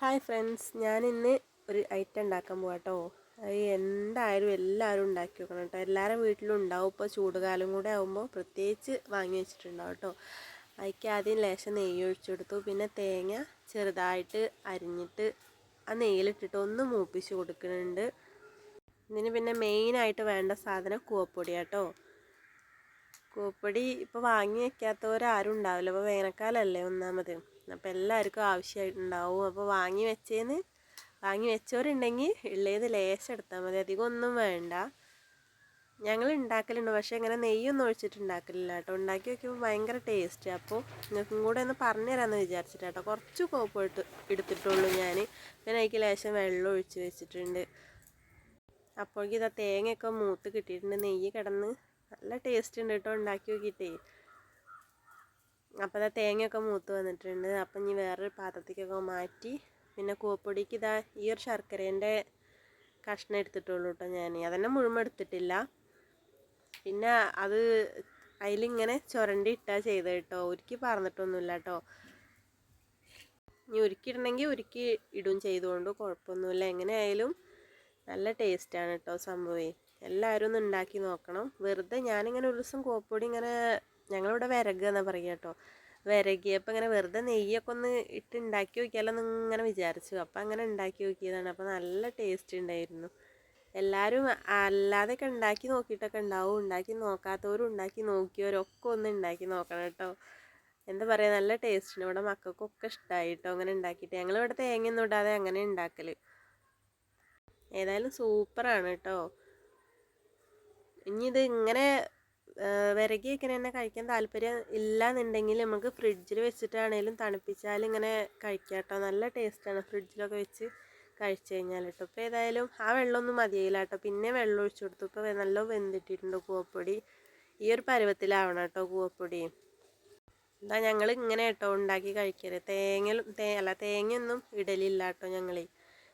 Hi friends ഞാൻ ഇന്ന് ഒരു ഐറ്റം ഉണ്ടാക്കാൻ പോവാം കേട്ടോ അത് എന്തായാലും എല്ലാവരും ഉണ്ടാക്കി വെക്കണം കേട്ടോ എല്ലാവരും വീട്ടിലും ഉണ്ടാവും. ഇപ്പോൾ ചൂടുകാലം കൂടെ ആകുമ്പോൾ പ്രത്യേകിച്ച് വാങ്ങി വെച്ചിട്ടുണ്ടാവും കേട്ടോ അതിക്ക് ആദ്യം ലേശം നെയ്യ് ഒഴിച്ചെടുത്തു പിന്നെ തേങ്ങ ചെറുതായിട്ട് അരിഞ്ഞിട്ട് ആ നെയ്യിലിട്ടിട്ട് ഒന്ന് മൂപ്പിച്ച് കൊടുക്കുന്നുണ്ട്. ഇതിന് പിന്നെ മെയിനായിട്ട് വേണ്ട സാധനം കൂവപ്പൊടി കേട്ടോ കൂവപ്പൊടി ഇപ്പോൾ വാങ്ങി വെക്കാത്തവരാരും ഉണ്ടാവില്ല. അപ്പോൾ വേനൽക്കാലമല്ലേ ഒന്നാമത്. അപ്പോൾ എല്ലാവർക്കും ആവശ്യമായിട്ടുണ്ടാവും. അപ്പോൾ വാങ്ങി വെച്ചേന്ന് വാങ്ങി വെച്ചവരുണ്ടെങ്കിൽ ഉള്ളത് ലേശം എടുത്താൽ മതി. അധികം ഒന്നും വേണ്ട. ഞങ്ങൾ ഉണ്ടാക്കലുണ്ട്. പക്ഷേ ഇങ്ങനെ നെയ്യൊന്നും ഒഴിച്ചിട്ട് ഉണ്ടാക്കലില്ല കേട്ടോ. ഉണ്ടാക്കി വെക്കുമ്പോൾ ഭയങ്കര ടേസ്റ്റ് അപ്പോൾ നിങ്ങൾക്കും കൂടെ ഒന്ന് പറഞ്ഞു തരാമെന്ന് വിചാരിച്ചിട്ട് കേട്ടോ. കുറച്ച് കോപ്പ് എടുത്ത് എടുത്തിട്ടുള്ളൂ ഞാൻ പിന്നെ അതിക്ക് ലേശം വെള്ളം ഒഴിച്ച് വെച്ചിട്ടുണ്ട്. അപ്പോഴേക്കും ഇതാ തേങ്ങയൊക്കെ മൂത്ത് കിട്ടിയിട്ടുണ്ട്. നെയ്യ് കിടന്ന് നല്ല ടേസ്റ്റ് ഉണ്ട് കേട്ടോ ഉണ്ടാക്കി നോക്കിയിട്ടേ. അപ്പോൾ അതാ തേങ്ങയൊക്കെ മൂത്ത് വന്നിട്ടുണ്ട്. അപ്പം ഇനി വേറൊരു പാത്രത്തേക്കൊക്കെ മാറ്റി പിന്നെ കൂപ്പൊടിക്ക് ഇതാ ഈ ഒരു ശർക്കരേന്റെ കഷ്ണം എടുത്തിട്ടുള്ളൂ കേട്ടോ ഞാൻ അതന്നെ മുഴുവൻ എടുത്തിട്ടില്ല. പിന്നെ അത് അതിലിങ്ങനെ ചുരണ്ടി ഇട്ടാ ചെയ്തത് കേട്ടോ. ഉരുക്കി പറഞ്ഞിട്ടൊന്നുമില്ല കേട്ടോ. ഇനി ഉരുക്കിയിടണമെങ്കിൽ ഉരുക്കി ഇടും ചെയ്തുകൊണ്ട്. കുഴപ്പമൊന്നുമില്ല. എങ്ങനെയായാലും നല്ല ടേസ്റ്റാണ് കേട്ടോ സംഭവം. എല്ലാവരും ഒന്ന് ഉണ്ടാക്കി നോക്കണം. വെറുതെ ഞാനിങ്ങനെ ഒരു ദിവസം കോപ്പൊടി ഇങ്ങനെ ഞങ്ങളിവിടെ വിരകുക എന്നാ പറയുക കേട്ടോ. വിരകിയപ്പോൾ ഇങ്ങനെ വെറുതെ നെയ്യൊക്കെ ഒന്ന് ഇട്ട് ഉണ്ടാക്കി നോക്കിയാലോ ഇങ്ങനെ വിചാരിച്ചു. അപ്പം അങ്ങനെ ഉണ്ടാക്കി നോക്കിയതാണ്. അപ്പോൾ നല്ല ടേസ്റ്റ് ഉണ്ടായിരുന്നു. എല്ലാവരും അല്ലാതെയൊക്കെ ഉണ്ടാക്കി നോക്കിയിട്ടൊക്കെ ഉണ്ടാവും. ഉണ്ടാക്കി നോക്കാത്തവരും ഉണ്ടാക്കി നോക്കിയവരൊക്കെ ഒന്ന് ഉണ്ടാക്കി നോക്കണം കേട്ടോ. എന്താ പറയുക നല്ല ടേസ്റ്റിന് ഇവിടെ മക്കൾക്കൊക്കെ ഇഷ്ടമായി കേട്ടോ അങ്ങനെ ഉണ്ടാക്കിയിട്ട്. ഞങ്ങളിവിടെ തേങ്ങയൊന്നും ഇടാതെ അങ്ങനെ ഉണ്ടാക്കൽ ഏതായാലും സൂപ്പറാണ് കേട്ടോ. ഇനി ഇത് ഇങ്ങനെ വിരകി വെക്കണ തന്നെ കഴിക്കാൻ താല്പര്യം ഇല്ല എന്നുണ്ടെങ്കിൽ നമുക്ക് ഫ്രിഡ്ജിൽ വെച്ചിട്ടാണേലും തണുപ്പിച്ചാൽ ഇങ്ങനെ കഴിക്കാം കേട്ടോ നല്ല ടേസ്റ്റാണ് ഫ്രിഡ്ജിലൊക്കെ വെച്ച് കഴിച്ചു കഴിഞ്ഞാൽ കേട്ടോ. ഇപ്പോൾ ഏതായാലും ആ വെള്ളമൊന്നും മതിയായില്ല കേട്ടോ. പിന്നെ വെള്ളം ഒഴിച്ചു കൊടുത്തു. ഇപ്പോൾ നല്ല വെന്തിട്ടിട്ടുണ്ട് കൂവപ്പൊടി. ഈ ഒരു പരുവത്തിലാവണം കേട്ടോ കൂവപ്പൊടി. എന്താ ഞങ്ങൾ ഇങ്ങനെ കേട്ടോ ഉണ്ടാക്കി കഴിക്കരുത് തേങ്ങ അല്ല തേങ്ങയൊന്നും ഇടലില്ല കേട്ടോ ഞങ്ങൾ.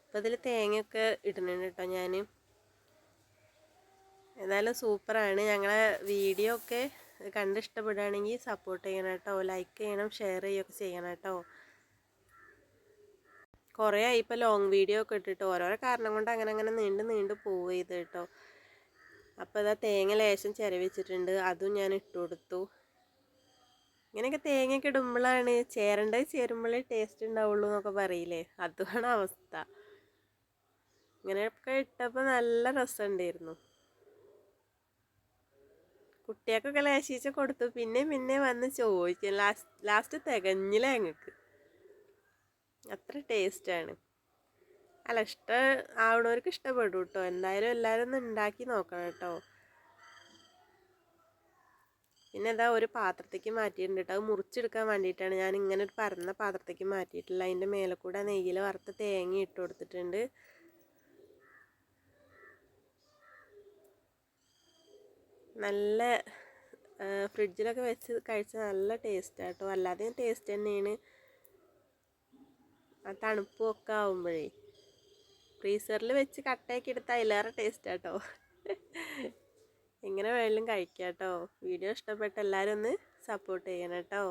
ഇപ്പോൾ ഇതിൽ തേങ്ങയൊക്കെ ഇടുന്നുണ്ട് കേട്ടോ ഞാൻ. ഏതായാലും സൂപ്പറാണ്. ഞങ്ങളെ വീഡിയോ ഒക്കെ കണ്ട് ഇഷ്ടപ്പെടുകയാണെങ്കിൽ സപ്പോർട്ട് ചെയ്യണം കേട്ടോ. ലൈക്ക് ചെയ്യണം ഷെയർ ചെയ്യുകയൊക്കെ ചെയ്യണം കേട്ടോ. കുറേ ആയി ഇപ്പോൾ ലോങ് വീഡിയോ ഒക്കെ ഇട്ടിട്ട് ഓരോരോ കാരണം കൊണ്ട് അങ്ങനെ അങ്ങനെ നീണ്ട് നീണ്ട് പോവുക ചെയ്ത് കേട്ടോ. അപ്പോൾ ഇതാ തേങ്ങ ലേശം ചിരവിച്ചിട്ടുണ്ട്. അതും ഞാൻ ഇട്ട് കൊടുത്തു. ഇങ്ങനെയൊക്കെ തേങ്ങയൊക്കെ ഇടുമ്പോഴാണ് ചേരേണ്ടത് ചേരുമ്പോഴേ ടേസ്റ്റ് ഉണ്ടാവുള്ളൂ എന്നൊക്കെ പറയില്ലേ? അതുമാണ് അവസ്ഥ. ഇങ്ങനെയൊക്കെ ഇട്ടപ്പോൾ നല്ല രസമുണ്ടായിരുന്നു. കുട്ടികൾക്കൊക്കെ ലേശിച്ച് കൊടുത്തു. പിന്നെ പിന്നെ വന്ന് ചോദിക്കും. ലാസ്റ്റ് ലാസ്റ്റ് തികഞ്ഞില്ല ഞങ്ങൾക്ക്. അത്ര ടേസ്റ്റാണ് അല്ല ഇഷ്ടം ആവണവർക്ക് ഇഷ്ടപ്പെടും കേട്ടോ എന്തായാലും എല്ലാവരും ഒന്ന് ഉണ്ടാക്കി നോക്കണം കേട്ടോ പിന്നെ എന്താ ഒരു പാത്രത്തേക്ക് മാറ്റിയിട്ടുണ്ട് കേട്ടോ അത് മുറിച്ചെടുക്കാൻ വേണ്ടിയിട്ടാണ്. ഞാൻ ഇങ്ങനെ ഒരു പരന്ന പാത്രത്തേക്ക് മാറ്റിയിട്ടില്ല. അതിന്റെ മേലെ കൂടെ നെയ്യിൽ വറുത്ത തേങ്ങ ഇട്ട് കൊടുത്തിട്ടുണ്ട്. നല്ല ഫ്രിഡ്ജിലൊക്കെ വെച്ച് കഴിച്ച നല്ല ടേസ്റ്റ് കേട്ടോ അല്ലാതെയും ടേസ്റ്റ് തന്നെയാണ്. ആ തണുപ്പും ഒക്കെ ആവുമ്പോഴേ. ഫ്രീസറിൽ വെച്ച് കട്ടയൊക്കെ എടുത്താൽ അതിലേറെ ടേസ്റ്റ് കേട്ടോ എങ്ങനെ വേണമെങ്കിലും കഴിക്കാം കേട്ടോ വീഡിയോ ഇഷ്ടപ്പെട്ട എല്ലാവരും ഒന്ന് സപ്പോർട്ട് ചെയ്യണം കേട്ടോ